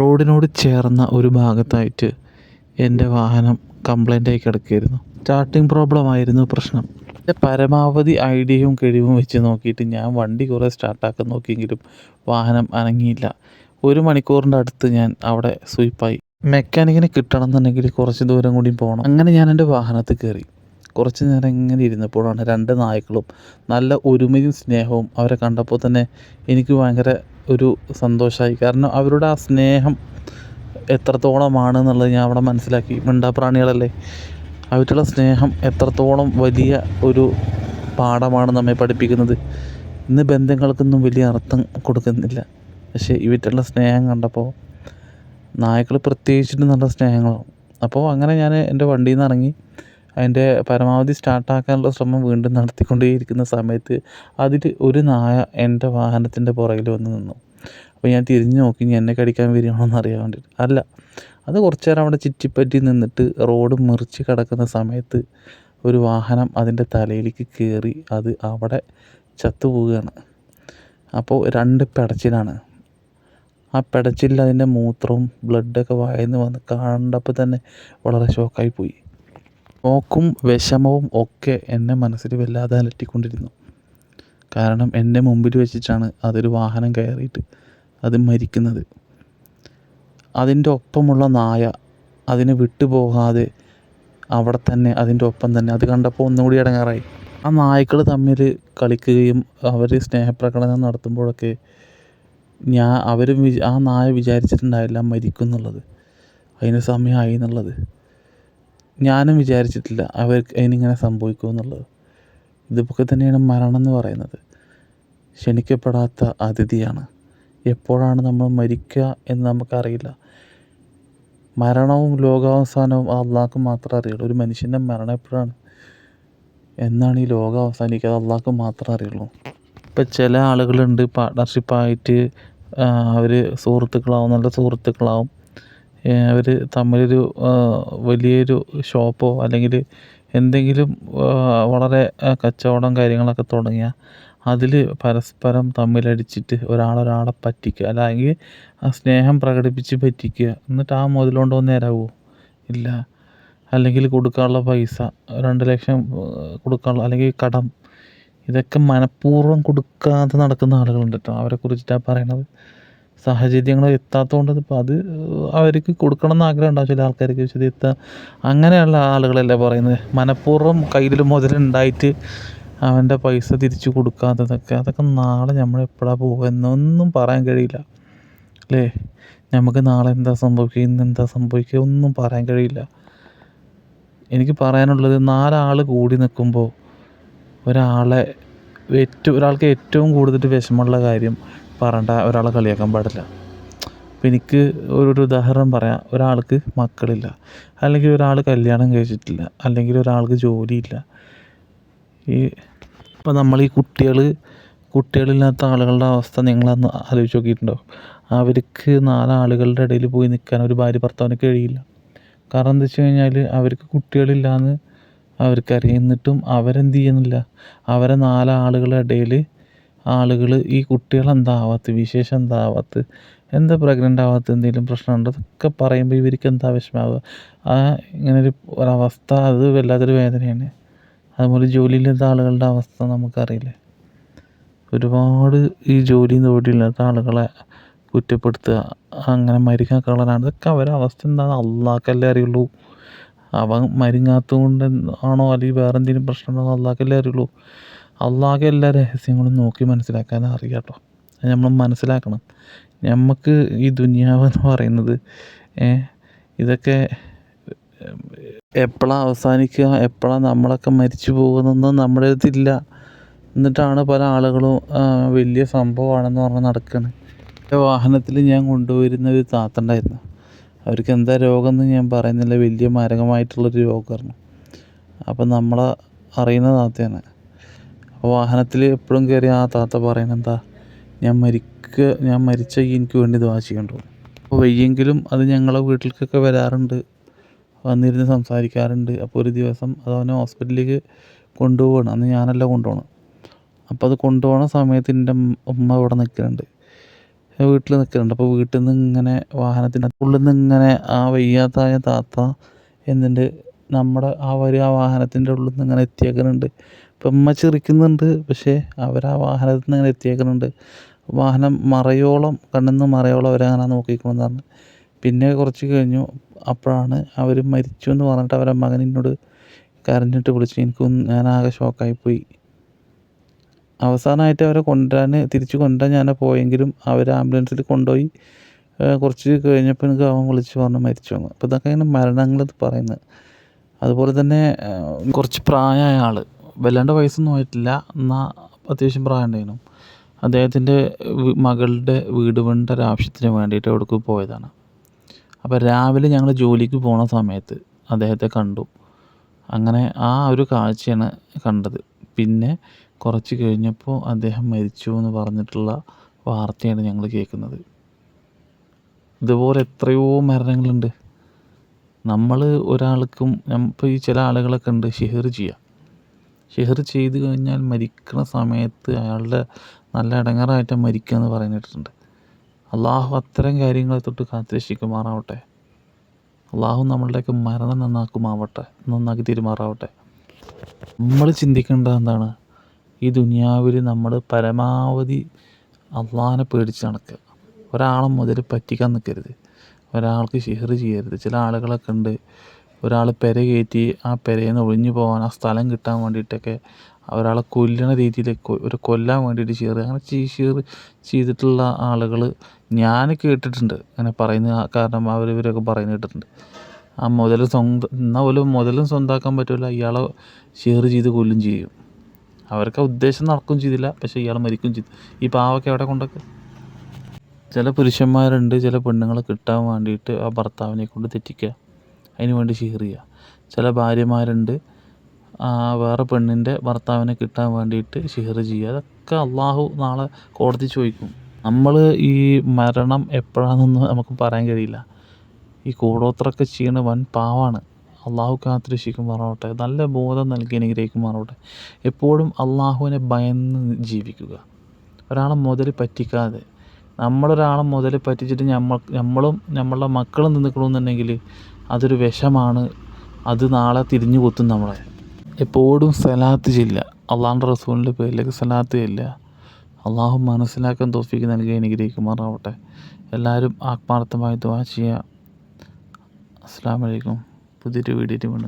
റോഡിനോട് ചേർന്ന ഒരു ഭാഗത്തായിട്ട് എന്റെ വാഹനം കംപ്ലൈന്റായി കിടക്കുകയായിരുന്നു. സ്റ്റാർട്ടിങ് പ്രോബ്ലം ആയിരുന്നു പ്രശ്നം. എന്റെ പരമാവധി ഐഡിയയും കഴിവും വെച്ച് നോക്കിയിട്ട് ഞാൻ വണ്ടി കുറേ സ്റ്റാർട്ടാക്കാൻ നോക്കിയെങ്കിലും വാഹനം അനങ്ങിയില്ല. ഒരു മണിക്കൂറിന്റെ അടുത്ത് ഞാൻ അവിടെ സ്വീപ്പായി. മെക്കാനിക്കിനെ കിട്ടണം എന്നുണ്ടെങ്കിൽ കുറച്ച് ദൂരം കൂടി പോകണം. അങ്ങനെ ഞാൻ എന്റെ വാഹനത്തിൽ കയറി. കുറച്ച് നേരം ഇങ്ങനെ ഇരുന്നപ്പോഴാണ് രണ്ട് നായ്ക്കളും നല്ല ഒരുമയും സ്നേഹവും അവരെ കണ്ടപ്പോൾ തന്നെ എനിക്ക് ഭയങ്കര ഒരു സന്തോഷമായി കാരണം അവരുടെ ആ സ്നേഹം എത്രത്തോളമാണ് എന്നുള്ളത് ഞാൻ അവിടെ മനസ്സിലാക്കി. മിണ്ടാപ്രാണികളല്ലേ? അവരുടെ സ്നേഹം എത്രത്തോളം വലിയ ഒരു പാഠമാണ് നമ്മെ പഠിപ്പിക്കുന്നത്. ഇന്ന് ബന്ധങ്ങൾക്കൊന്നും വലിയ അർത്ഥം കൊടുക്കുന്നില്ല. പക്ഷേ ഇവറ്റുള്ള സ്നേഹം കണ്ടപ്പോൾ നായ്ക്കൾ പ്രത്യേകിച്ചിട്ട് നല്ല സ്നേഹങ്ങളാണ്. അപ്പോൾ അങ്ങനെ ഞാൻ എന്റെ വണ്ടിയിൽ നിന്ന് ഇറങ്ങി അതിന്റെ പരമാവധി സ്റ്റാർട്ടാക്കാനുള്ള ശ്രമം വീണ്ടും നടത്തിക്കൊണ്ടേയിരിക്കുന്ന സമയത്ത് അതിൽ ഒരു നായ എന്റെ വാഹനത്തിന്റെ പുറകിൽ വന്ന് നിന്നു. അപ്പോൾ ഞാൻ തിരിഞ്ഞു നോക്കി ഇനി എന്നെ കടിക്കാൻ വരികയാണോ എന്ന് അറിയാൻ വേണ്ടിയിട്ട് അല്ല അത് കുറച്ച് നേരം അവിടെ ചുറ്റിപ്പറ്റി നിന്നിട്ട് റോഡ് മുറിച്ച് കിടക്കുന്ന സമയത്ത് ഒരു വാഹനം അതിന്റെ തലയിലേക്ക് കയറി അത് അവിടെ ചത്തുപോവുകയാണ് അപ്പോൾ രണ്ട് പിടച്ചിലാണ്. ആ പിടച്ചിൽ അതിന്റെ മൂത്രവും ബ്ലഡൊക്കെ വായന്ന് വന്ന് കണ്ടപ്പോൾ തന്നെ വളരെ ഷോക്കായി പോയി. ഷോക്കും വിഷമവും ഒക്കെ എന്നെ മനസ്സിൽ വല്ലാതെ അലട്ടിക്കൊണ്ടിരുന്നു. കാരണം എന്റെ മുമ്പിൽ വെച്ചിട്ടാണ് അതൊരു വാഹനം കയറിയിട്ട് അത് മരിക്കുന്നത്. അതിന്റെ ഒപ്പമുള്ള നായ അതിനെ വിട്ടുപോകാതെ അവിടെ തന്നെ അതിന്റെ ഒപ്പം തന്നെ. അത് കണ്ടപ്പോൾ ഒന്നുകൂടി ഇടങ്ങാറായി. ആ നായ്ക്കൾ തമ്മിൽ കളിക്കുകയും അവർ സ്നേഹപ്രകടനം നടത്തുമ്പോഴൊക്കെ ഞാൻ അവരും ആ നായ വിചാരിച്ചിട്ടുണ്ടായില്ല മരിക്കും എന്നുള്ളത് അതിന് സമയമായി എന്നുള്ളത് ഞാനും വിചാരിച്ചിട്ടില്ല അവർക്ക് അതിനിങ്ങനെ സംഭവിക്കും എന്നുള്ളത്. ഇതൊക്കെ തന്നെയാണ് മരണം എന്ന് പറയുന്നത്. ക്ഷണിക്കപ്പെടാത്ത അതിഥിയാണ്. എപ്പോഴാണ് നമ്മൾ മരിക്കുക എന്ന് നമുക്കറിയില്ല. മരണവും ലോകാവസാനവും അള്ളാഹ്ക്ക് മാത്രമേ അറിയുള്ളൂ. ഒരു മനുഷ്യന്റെ മരണം എപ്പോഴാണ്? എന്നാണ് ഈ ലോകം അവസാനിക്കുക അള്ളാഹ്ക്ക് മാത്രമേ അറിയുള്ളൂ. ഇപ്പം ചില ആളുകളുണ്ട് പാർട്ട്ണർഷിപ്പായിട്ട് അവർ സുഹൃത്തുക്കളാവും നല്ല സുഹൃത്തുക്കളാവും. അവർ തമ്മിലൊരു വലിയൊരു ഷോപ്പോ അല്ലെങ്കിൽ എന്തെങ്കിലും വളരെ കച്ചവടം കാര്യങ്ങളൊക്കെ തുടങ്ങിയാൽ അതിൽ പരസ്പരം തമ്മിലടിച്ചിട്ട് ഒരാളൊരാളെ പറ്റിക്കുക. അല്ലെങ്കിൽ ആ സ്നേഹം പ്രകടിപ്പിച്ച് പറ്റിക്കുക. എന്നിട്ട് ആ മുതൽ കൊണ്ടുവന്ന് തരാമോ ഇല്ല. അല്ലെങ്കിൽ കൊടുക്കാനുള്ള പൈസ രണ്ട് ലക്ഷം കൊടുക്കാനുള്ള അല്ലെങ്കിൽ കടം. ഇതൊക്കെ മനഃപൂർവം കൊടുക്കാതെ നടക്കുന്ന ആളുകളുണ്ട് കേട്ടോ അവരെ കുറിച്ചിട്ടാണ് പറയണത്. സാഹചര്യങ്ങൾ എത്താത്തതുകൊണ്ട് ഇപ്പോൾ അത് അവർക്ക് കൊടുക്കണം എന്ന് ആഗ്രഹം ഉണ്ടാവും ചില ആൾക്കാർക്ക് പക്ഷേ എത്താൻ. അങ്ങനെയുള്ള ആളുകളല്ലേ പറയുന്നത്. മനഃപൂർവം കയ്യിൽ മുതലുണ്ടായിട്ട് അവന്റെ പൈസ തിരിച്ചു കൊടുക്കാത്തതൊക്കെ. അതൊക്കെ നാളെ നമ്മൾ എപ്പോഴാണ് പോകുക എന്നൊന്നും പറയാൻ കഴിയില്ല. അല്ലേ? നമുക്ക് നാളെ എന്താ സംഭവിക്കുക? ഇന്ന് എന്താ സംഭവിക്കുക? ഒന്നും പറയാൻ കഴിയില്ല. എനിക്ക് പറയാനുള്ളത് നാലാൾ കൂടി നിൽക്കുമ്പോൾ ഒരാളെ ഏറ്റവും ഒരാൾക്ക് ഏറ്റവും കൂടുതൽ വിഷമമുള്ള കാര്യം പറയേണ്ട ഒരാളെ കളിയാക്കാൻ പാടില്ല. ഇപ്പം എനിക്ക് ഒരു ഉദാഹരണം പറയാം. ഒരാൾക്ക് മക്കളില്ല. അല്ലെങ്കിൽ ഒരാൾ കല്യാണം കഴിച്ചിട്ടില്ല. അല്ലെങ്കിൽ ഒരാൾക്ക് ജോലിയില്ല. ഈ ഇപ്പം നമ്മൾ ഈ കുട്ടികൾ കുട്ടികളില്ലാത്ത ആളുകളുടെ അവസ്ഥ നിങ്ങളന്ന് ആലോചിച്ച് നോക്കിയിട്ടുണ്ടോ? അവർക്ക് നാലാളുകളുടെ ഇടയിൽ പോയി നിൽക്കാൻ ഒരു ഭാര്യ ഭർത്താവിന് കഴിയില്ല. കാരണം എന്താ വെച്ച് കഴിഞ്ഞാൽ അവർക്ക് കുട്ടികളില്ലാന്ന് അവർക്കറിയുന്നിട്ടും അവരെന്ത് ചെയ്യുന്നില്ല? അവരെ നാലാളുകളുടെ ഇടയിൽ ആളുകൾ ഈ കുട്ടികൾ എന്താ ആവാത്ത വിശേഷം എന്താ എന്താ പ്രഗ്നന്റ് ആവാത്ത എന്തെങ്കിലും പ്രശ്നമുണ്ടോ? അതൊക്കെ പറയുമ്പോൾ ഇവർക്ക് എന്താ വിഷമാവുക? ആ ഇങ്ങനൊരു ഒരവസ്ഥ അത് വല്ലാത്തൊരു വേദനയാണ്. അതുപോലെ ജോലിയില്ലാത്ത ആളുകളുടെ അവസ്ഥ നമുക്കറിയില്ലേ? ഒരുപാട് ഈ ജോലിയും തൊഴിലില്ലാത്ത ആളുകളെ കുറ്റപ്പെടുത്തുക അങ്ങനെ മരിക്കാൻ കളറാണ് ഇതൊക്കെ അവരുടെ അവസ്ഥ എന്താണെന്ന് അള്ളാഹ്ക്കല്ലേ അറിയുള്ളൂ. അവൻ മരിങ്ങാത്തത് കൊണ്ട് ആണോ? അല്ലെങ്കിൽ വേറെ എന്തെങ്കിലും പ്രശ്നമുണ്ടോ എന്ന് അറിയുള്ളൂ. അള്ളാഹ്ക്ക് എല്ലാ രഹസ്യങ്ങളും നോക്കി മനസ്സിലാക്കാൻ അറിയാട്ടോ അത് നമ്മൾ മനസ്സിലാക്കണം. നമുക്ക് ഈ ദുനിയാവ് എന്ന് പറയുന്നത് ഇതൊക്കെ എപ്പോഴാണ് അവസാനിക്കുക എപ്പോഴാണ് നമ്മളൊക്കെ മരിച്ചു പോകുന്നതെന്ന് നമ്മുടെ അടുത്തില്ല എന്നിട്ടാണ് പല ആളുകളും വലിയ സംഭവമാണെന്ന് പറഞ്ഞ് നടക്കുന്നത് എന്റെ വാഹനത്തിൽ ഞാൻ കൊണ്ടുവരുന്ന ഒരു താത്തണ്ടായിരുന്നു അവർക്ക് എന്താ രോഗം എന്ന് ഞാൻ പറയുന്നില്ല. വലിയ മാരകമായിട്ടുള്ളൊരു രോഗമായിരുന്നു അപ്പം നമ്മളെ അറിയുന്ന താത്തയാണ്. അപ്പോൾ വാഹനത്തിൽ എപ്പോഴും കയറി ആ താത്ത എന്താ ഞാൻ മരിക്ക ഞാൻ മരിച്ച എനിക്ക് വേണ്ടി ദുആ ചെയ്യണ്ടോ അപ്പോൾ വയ്യെങ്കിലും അത് ഞങ്ങളെ വീട്ടിലേക്കൊക്കെ വരാറുണ്ട് വന്നിരുന്ന് സംസാരിക്കാറുണ്ട്. അപ്പോൾ ഒരു ദിവസം അത് അവനെ ഹോസ്പിറ്റലിലേക്ക് കൊണ്ടുപോകണം അന്ന് ഞാനല്ല കൊണ്ടുപോകണം അപ്പോൾ അത് കൊണ്ടുപോകണ സമയത്ത് എന്റെ ഉമ്മ ഇവിടെ നിൽക്കുന്നുണ്ട് വീട്ടിൽ നിൽക്കുന്നുണ്ട് അപ്പോൾ വീട്ടിൽ നിന്ന് ഇങ്ങനെ വാഹനത്തിന്റെ ഉള്ളിൽ നിന്ന് ഇങ്ങനെ ആ വയ്യാത്തായ താത്ത എന്നിട്ട് നമ്മുടെ ആ വരി ആ വാഹനത്തിന്റെ ഉള്ളിൽ നിന്ന് ഇങ്ങനെ എത്തിയേക്കുന്നുണ്ട് അപ്പം ഉമ്മ ചിരിക്കുന്നുണ്ട് പക്ഷേ അവരാ വാഹനത്തിൽ നിന്ന് ഇങ്ങനെ എത്തിയേക്കുന്നുണ്ട്. വാഹനം മറയോളം കണ്ണിൽ നിന്ന് മറയോളം അവരങ്ങനെ നോക്കിക്കണമെന്ന് പറഞ്ഞു. പിന്നെ കുറച്ച് കഴിഞ്ഞു അപ്പോഴാണ് അവർ മരിച്ചു എന്ന് പറഞ്ഞിട്ട് അവരെ മകൻ എന്നോട് കരഞ്ഞിട്ട് വിളിച്ചു. എനിക്ക് ഞാനാകെ ഷോക്കായിപ്പോയി. അവസാനമായിട്ട് അവരെ കൊണ്ടുവരാൻ തിരിച്ച് കൊണ്ടുവരാൻ ഞാൻ പോയെങ്കിലും അവർ ആംബുലൻസിൽ കൊണ്ടുപോയി കുറച്ച് കഴിഞ്ഞപ്പോൾ എനിക്ക് അവൻ വിളിച്ച് പറഞ്ഞു മരിച്ചു എന്ന്. അപ്പോൾ ഇതൊക്കെ ഇങ്ങനെ മരണങ്ങൾ പറയുന്നത്. അതുപോലെ തന്നെ കുറച്ച് പ്രായമായ ആൾ വല്ലാണ്ട് വയസ്സൊന്നും ആയിട്ടില്ല. എന്നാൽ അത്യാവശ്യം പ്രായം ഉണ്ടായിരുന്നു അദ്ദേഹത്തിന്റെ മകളുടെ വീട് വേണ്ട ഒരു ആവശ്യത്തിന് വേണ്ടിയിട്ട് അവിടേക്ക് പോയതാണ്. അപ്പോൾ രാവിലെ ഞങ്ങൾ ജോലിക്ക് പോണ സമയത്ത് അദ്ദേഹത്തെ കണ്ടു. അങ്ങനെ ആ ഒരു കാഴ്ചയാണ് കണ്ടത്. പിന്നെ കുറച്ച് കഴിഞ്ഞപ്പോൾ അദ്ദേഹം മരിച്ചു എന്ന് പറഞ്ഞിട്ടുള്ള വാർത്തയാണ് ഞങ്ങൾ കേൾക്കുന്നത്. ഇതുപോലെ എത്രയോ മരണങ്ങളുണ്ട്. നമ്മൾ ഒരാൾക്കും ഇപ്പോൾ ഈ ചില ആളുകളൊക്കെ ഉണ്ട് ഷെയർ ചെയ്യുക ഷിഹർ ചെയ്തു കഴിഞ്ഞാൽ മരിക്കുന്ന സമയത്ത് അയാളുടെ നല്ല ഇടങ്ങറായിട്ട് മരിക്കുക എന്ന് പറഞ്ഞിട്ടുണ്ട്. അള്ളാഹു അത്തരം കാര്യങ്ങളെ തൊട്ട് കാത്തുരക്ഷിക്കുമാറാവട്ടെ. അള്ളാഹു നമ്മളുടെയൊക്കെ മരണം നന്നാക്കുമാവട്ടെ നന്നാക്കി തീരുമാറാവട്ടെ. നമ്മൾ ചിന്തിക്കേണ്ടത് എന്താണ്? ഈ ദുനിയാവിൽ നമ്മൾ പരമാവധി അള്ളാഹിനെ പേടിച്ച് നടക്കുക. ഒരാളെ മുതൽ പറ്റിക്കാൻ നിൽക്കരുത് ഒരാൾക്ക് ഷെയർ ചെയ്യരുത്. ചില ആളുകളൊക്കെ ഉണ്ട്. ഒരാൾ പെര കയറ്റി ആ പെരയിൽ നിന്ന് ഒഴിഞ്ഞു പോകാൻ ആ സ്ഥലം കിട്ടാൻ വേണ്ടിയിട്ടൊക്കെ ഒരാളെ കൊല്ലണ രീതിയിൽ ഒരു കൊല്ലാൻ വേണ്ടിയിട്ട് ചെയ്ത് അങ്ങനെ ഷിഹർ ചെയ്തിട്ടുള്ള ആളുകൾ ഞാൻ കേട്ടിട്ടുണ്ട്. അങ്ങനെ പറയുന്ന കാരണം അവർ ഇവരൊക്കെ കേട്ടിട്ടുണ്ട്. ആ മുതൽ സ്വന്തം എന്നാൽ പോലും മുതലും സ്വന്തമാക്കാൻ പറ്റില്ല ഇയാളെ ഷെയർ ചെയ്ത് കൊല്ലും ചെയ്യും. അവർക്ക് ഉദ്ദേശം നടക്കുകയും ചെയ്തില്ല പക്ഷേ ഇയാൾ മരിക്കുകയും ചെയ്തു. ഈ പാവൊക്കെ എവിടെ കൊണ്ടൊക്കെ? ചില പുരുഷന്മാരുണ്ട് ചില പെണ്ണുങ്ങളെ കിട്ടാൻ വേണ്ടിയിട്ട് ആ ഭർത്താവിനെ കൊണ്ട് തെറ്റിക്കുക. അതിന് വേണ്ടി ഷെയർ ചെയ്യുക. ചില ഭാര്യമാരുണ്ട് വേറെ പെണ്ണിന്റെ ഭർത്താവിനെ കിട്ടാൻ വേണ്ടിയിട്ട് ഷെയർ ചെയ്യുക. അതൊക്കെ അള്ളാഹു നാളെ കോടതി ചോദിക്കും. നമ്മൾ ഈ മരണം എപ്പോഴാണെന്നൊന്നും നമുക്ക് പറയാൻ കഴിയില്ല. ഈ കൂടോത്രമൊക്കെ ചെയ്യണ വൻ പാവാണ്. അള്ളാഹു കാത്തുരക്ഷിക്കുമാറാവട്ടെ നല്ല ബോധം നൽകി അനുഗ്രഹിക്കുമാറാവട്ടെ എപ്പോഴും അള്ളാഹുവിനെ ഭയന്ന് ജീവിക്കുക. ഒരാളെ മുതൽ പറ്റിക്കാതെ. നമ്മളൊരാളെ മുതൽ പറ്റിച്ചിട്ട് നമ്മൾ നമ്മളും നമ്മളുടെ മക്കളും നിൽക്കണമെന്നുണ്ടെങ്കിൽ അതൊരു വിഷമാണ്. അത് നാളെ തിരിഞ്ഞു കൊത്തും നമ്മളെ. എപ്പോഴും സലാത്ത് ചെല്ലുക. അള്ളാഹുന്റെ റസൂലിന്റെ പേരിലേക്ക് സലാത്ത് ചെല്ലുക. അള്ളാഹു മനസ്സിലാക്കാൻ തോഫിക്ക് നൽകി അനുഗ്രഹിക്കുമാറാവട്ടെ. എല്ലാവരും ആത്മാർത്ഥമായി ദുവാ ചെയ്യുക. അസ്സാം വലൈക്കും പുതിയൊരു വീഡിയോ വീണ്ടും